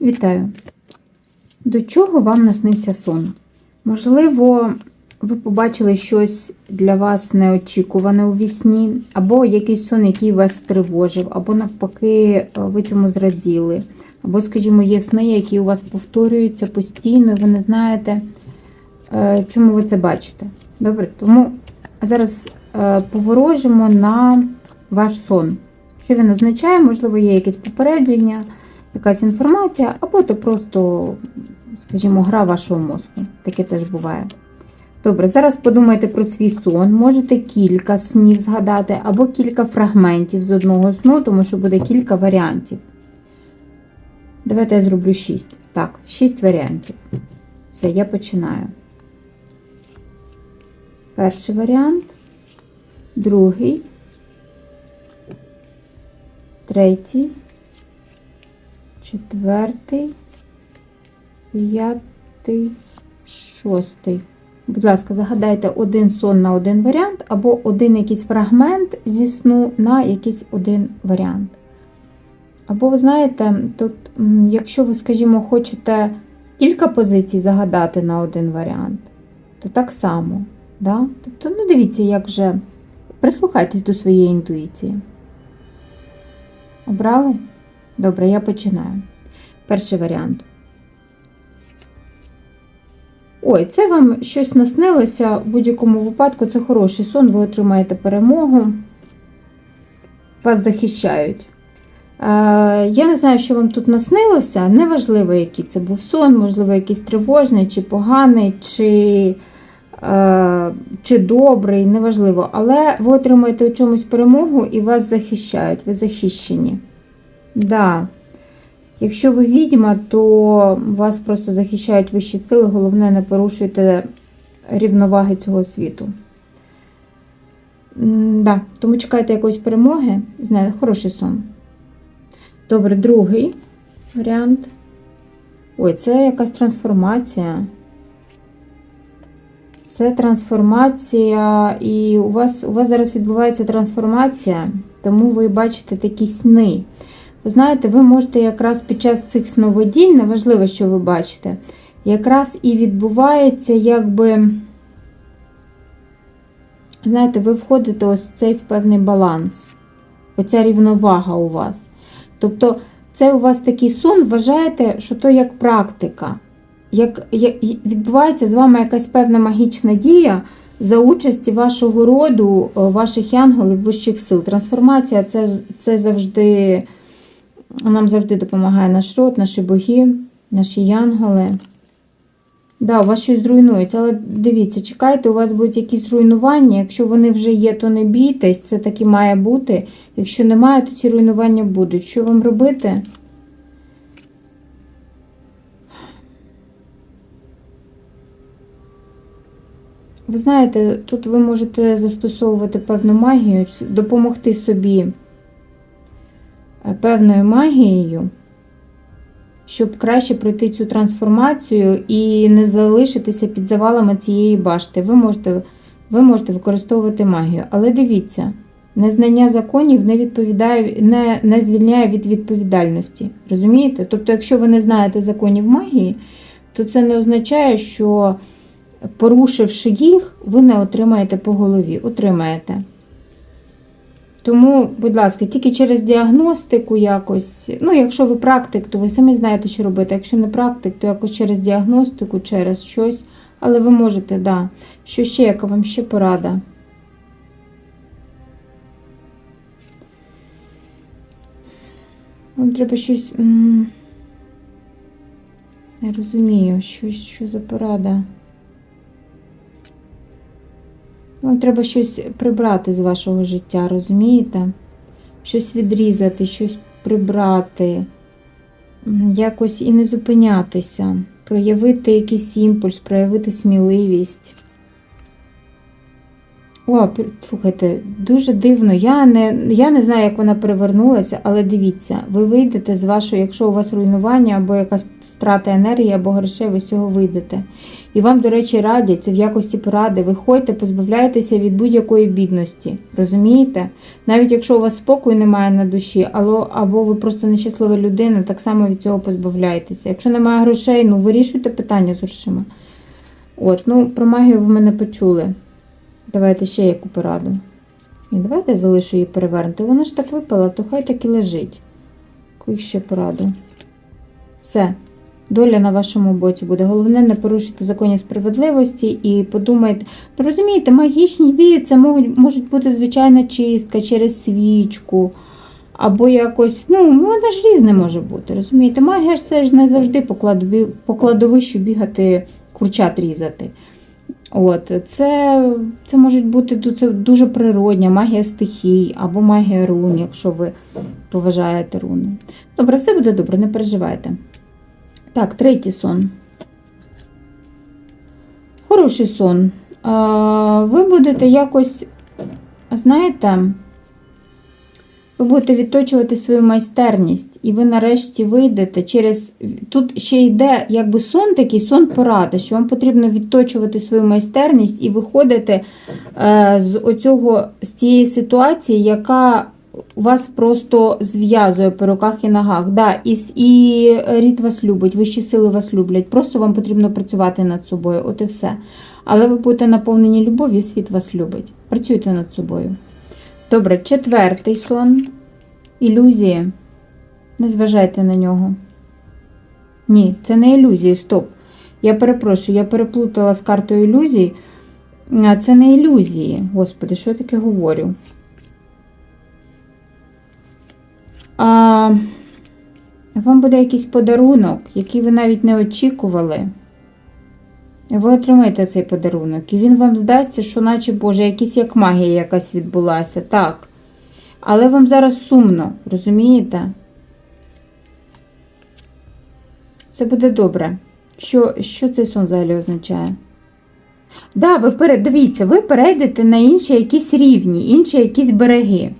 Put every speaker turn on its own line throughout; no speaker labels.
Вітаю! До чого вам наснився сон? Можливо, ви побачили щось для вас неочікуване у вісні, або якийсь сон, який вас стривожив, або навпаки, ви цьому зраділи. Або, скажімо, є сни, які у вас повторюються постійно, і ви не знаєте, е, чому ви це бачите. Добре, тому зараз е, поворожимо на ваш сон. Що він означає? Можливо, є якесь попередження, якась інформація, або то просто, скажімо, гра вашого мозку. Таке теж буває. Добре, зараз подумайте про свій сон. Можете кілька снів згадати, або кілька фрагментів з одного сну, тому що буде кілька варіантів. Давайте я зроблю 6. Так, 6 варіантів. Все, я починаю. Перший варіант, другий, третій, четвертий, п'ятий, шостий. Будь ласка, загадайте один сон на один варіант, або один якийсь фрагмент зі сну на якийсь один варіант. Або, ви знаєте, тут, якщо ви, скажімо, хочете кілька позицій загадати на один варіант, то так само. Да? Тобто, ну дивіться, як же прислухайтесь до своєї інтуїції. Обрали? Добре, я починаю. Перший варіант. Ой, це вам щось наснилося. В будь-якому випадку це хороший сон, ви отримаєте перемогу. Вас захищають. Е, Я не знаю, що вам тут наснилося. Неважливо, який це був сон, можливо, якийсь тривожний, чи поганий, чи, е, чи добрий, неважливо. Але ви отримаєте у чомусь перемогу і вас захищають, ви захищені. Да. Якщо ви відьма, то вас просто захищають вищі сили, головне, не порушуйте рівноваги цього світу. М, Да, тому чекайте якоїсь перемоги. Знаю, хороший сон. Добре, другий варіант. Ой, це якась трансформація. Це трансформація, і у вас, у вас зараз відбувається трансформація, тому ви бачите такі сни. Ви знаєте, ви можете якраз під час цих сновидінь, неважливо, що ви бачите, якраз і відбувається, якби, знаєте, ви входите ось в цей певний баланс. Оця рівновага у вас. Тобто, це у вас такий сон, вважаєте, що то як практика. Як, відбувається з вами якась певна магічна дія за участі вашого роду, ваших янголів, вищих сил. Трансформація це, це завжди. Нам завжди допомагає наш род, наші боги, наші янголи. Да, у вас щось зруйнується, але дивіться, чекайте, у вас будуть якісь руйнування. Якщо вони вже є, то не бійтесь, це так і має бути. Якщо немає, то ці руйнування будуть. Що вам робити? Ви знаєте, тут ви можете застосовувати певну магію, допомогти собі певною магією, щоб краще пройти цю трансформацію і не залишитися під завалами цієї башти. Ви можете, ви можете використовувати магію. Але дивіться, незнання законів не відповідає, не, не звільняє від відповідальності. Розумієте? Тобто, якщо ви не знаєте законів магії, то це не означає, що порушивши їх, ви не отримаєте по голові. Отримаєте. Тому, будь ласка, тільки через діагностику якось. Ну, якщо ви практик, то ви самі знаєте, що робити. Якщо не практик, то якось через діагностику, через щось. Але ви можете, да. Що ще, яка вам ще порада? Вам треба щось. Не розумію, що, що за порада. Вам треба щось прибрати з вашого життя, розумієте? Щось відрізати, щось прибрати, якось і не зупинятися, проявити якийсь імпульс, проявити сміливість. О, слухайте, дуже дивно. Я не, я не знаю, як вона перевернулася, але дивіться, ви вийдете з вашого, якщо у вас руйнування або якась втрата енергії, або грошей, ви з цього вийдете. І вам, до речі, радять, це в якості поради. Виходьте, позбавляйтеся від будь-якої бідності. Розумієте? Навіть якщо у вас спокою немає на душі, або, ви просто нещаслива людина, так само від цього позбавляйтеся. Якщо немає грошей, ну вирішуйте питання з грошима. От, ну, про магію ви мене почули. Давайте ще яку пораду. Ні, давайте залишу її перевернути. Вона ж так випала, то хай так і лежить. Яку ще пораду? Все. Доля на вашому боці буде. Головне не порушити законів справедливості і подумайте. Ну, розумієте, магічні дії це можуть, можуть бути звичайна чистка через свічку. Або якось, ну, вона ж різне може бути. Розумієте, магія ж це ж не завжди по кладовищу бігати, курчат різати. От, це, це можуть бути це дуже природня, магія стихій або магія рун, якщо ви поважаєте руни. Добре, все буде добре, не переживайте. Так, третій сон. Хороший сон. Ви будете якось, знаєте, ви будете відточувати свою майстерність, і ви нарешті вийдете через. Тут ще йде якби сон такий, сон поради, що вам потрібно відточувати свою майстерність і виходити е, з оцього, з цієї ситуації, яка вас просто зв'язує по руках і ногах. Да, і, і рід вас любить, вищі сили вас люблять. Просто вам потрібно працювати над собою. От і все. Але ви будете наповнені любов'ю, світ вас любить. Працюйте над собою. Добре, четвертий сон. Ілюзії. Не зважайте на нього. Ні, це не ілюзії, стоп. Я перепрошую, я переплутала з картою ілюзій. Це не ілюзії. Господи, що я таке говорю? А, вам буде якийсь подарунок, який ви навіть не очікували. Ви отримаєте цей подарунок, і він вам здасться, що, наче Боже, якісь як магія якась відбулася. Так. Але вам зараз сумно, розумієте? Все буде добре. Що, що цей сон взагалі означає? Да, ви пере... дивіться, ви перейдете на інші якісь рівні, інші якісь береги.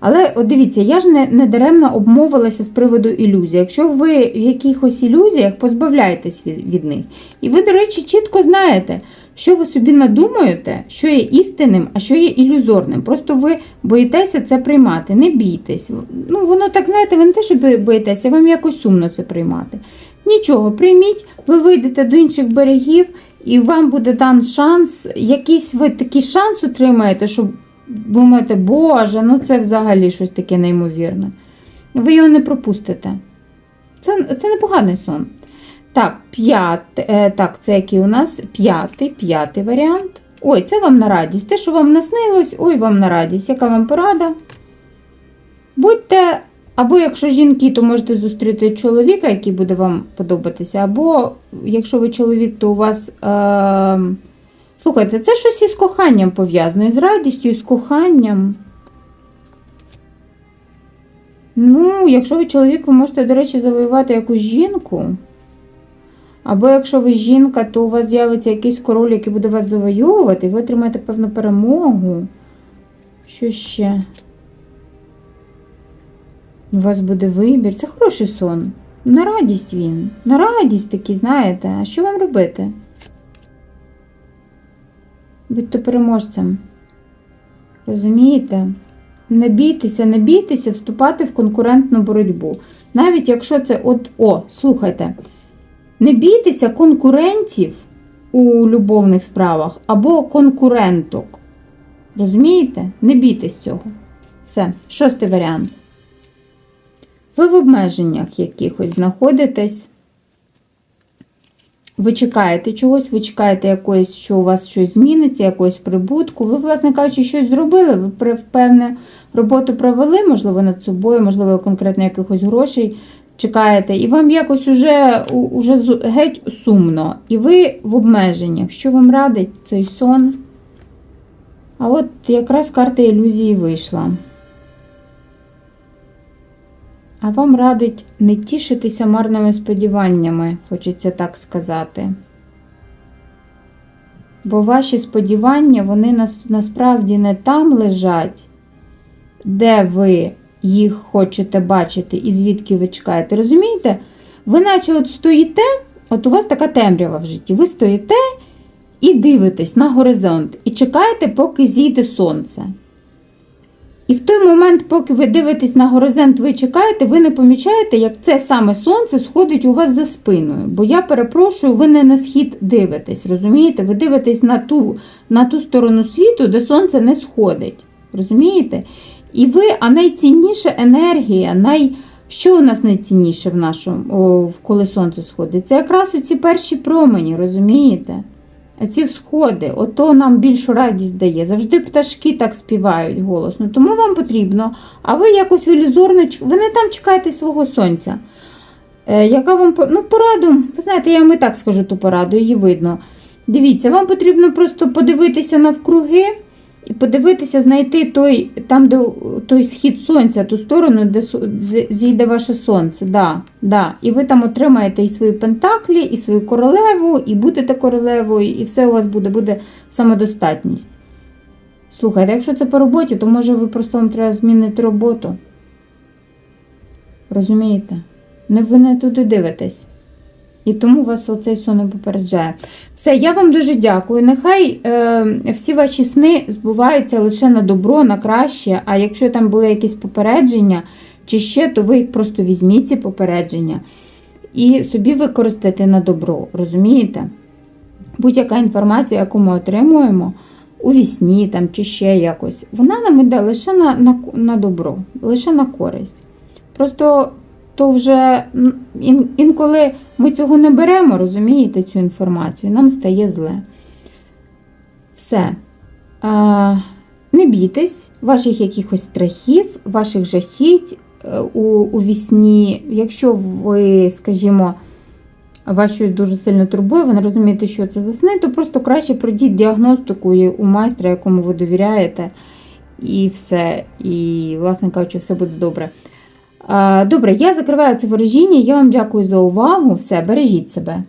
Але от дивіться, я ж не, не даремно обмовилася з приводу ілюзій. Якщо ви в якихось ілюзіях, позбавляєтесь від, від них. І ви, до речі, чітко знаєте, що ви собі надумаєте, що є істинним, а що є ілюзорним. Просто ви боїтеся це приймати. Не бійтесь. Ну, воно так, знаєте, ви не те, що боїтеся, вам якось сумно це приймати. Нічого, прийміть, ви вийдете до інших берегів, і вам буде дан шанс, якийсь ви такий шанс отримаєте, що думаєте, Боже, ну це взагалі щось таке неймовірне. Ви його не пропустите. Це, це непоганий сон. Так, п'ятий, е, так, це який у нас п'ятий, п'ятий варіант. Ой, це вам на радість. Те, що вам наснилось, ой, вам на радість. Яка вам порада? Будьте, або якщо жінки, то можете зустріти чоловіка, який буде вам подобатися, або якщо ви чоловік, то у вас. Е, слухайте, це щось із коханням пов'язано, із радістю, із коханням. Ну, якщо ви чоловік, ви можете, до речі, завоювати якусь жінку. Або якщо ви жінка, то у вас з'явиться якийсь король, який буде вас завоювати, і ви отримаєте певну перемогу. Що ще? У вас буде вибір. Це хороший сон. На радість він. На радість такий, знаєте. А що вам робити? Будьте переможцем. Розумієте? Не бійтеся, не бійтеся вступати в конкурентну боротьбу. Навіть якщо це от, о, слухайте, не бійтеся конкурентів у любовних справах або конкуренток. Розумієте? Не бійтесь цього. Все, шостий варіант. Ви в обмеженнях якихось знаходитесь. Ви чекаєте чогось, ви чекаєте якоїсь, що у вас щось зміниться, якогось прибутку. Ви, власне кажучи, щось зробили, ви певне роботу провели, можливо, над собою, можливо, конкретно якихось грошей чекаєте, і вам якось уже, уже геть сумно. І ви в обмеженнях. Що вам радить цей сон? А от якраз карта ілюзії вийшла. А вам радить не тішитися марними сподіваннями, хочеться так сказати. Бо ваші сподівання, вони нас, насправді не там лежать, де ви їх хочете бачити і звідки ви чекаєте. Розумієте? Ви наче от стоїте, от у вас така темрява в житті. Ви стоїте і дивитесь на горизонт, і чекаєте, поки зійде сонце. І в той момент, поки ви дивитесь на горизонт, ви чекаєте, ви не помічаєте, як це саме сонце сходить у вас за спиною. Бо я перепрошую, ви не на схід дивитесь, розумієте? Ви дивитесь на ту, на ту сторону світу, де сонце не сходить. Розумієте? І ви, а найцінніша енергія, най... що у нас найцінніше в нашому, о, коли сонце сходить? Це якраз оці перші промені, розумієте? Ці сходи, ото нам більшу радість дає. Завжди пташки так співають голосно. Тому вам потрібно, а ви якось ілюзорно, ви не там чекаєте свого сонця. Е, яка вам ну, пораду? Ви знаєте, я вам і так скажу ту пораду, її видно. Дивіться, вам потрібно просто подивитися навкруги і подивитися, знайти той, там, де той схід сонця, ту сторону, де зійде ваше сонце. Да, да. І ви там отримаєте і свої пентаклі, і свою королеву, і будете королевою, і все у вас буде, буде самодостатність. Слухайте, якщо це по роботі, то може ви просто вам треба змінити роботу. Розумієте? Не ви не туди дивитесь. І тому вас оцей сон не попереджає. Все, я вам дуже дякую. Нехай е, всі ваші сни збуваються лише на добро, на краще. А якщо там були якісь попередження чи ще, то ви їх просто візьміть ці попередження і собі використайте на добро. Розумієте? Будь-яка інформація, яку ми отримуємо у вісні там, чи ще якось, вона нам іде лише на, на, на добро, лише на користь. Просто то вже інколи ми цього не беремо, розумієте, цю інформацію, нам стає зле. Все. Не бійтесь ваших якихось страхів, ваших жахіть е, у, у вісні. Якщо ви, скажімо, вас щось дуже сильно турбує, ви не розумієте, що це за сни, то просто краще пройдіть діагностику у майстра, якому ви довіряєте, і все. І, власне кажучи, все буде добре. А, Добре, я закриваю це ворожіння. Я вам дякую за увагу. Все, бережіть себе.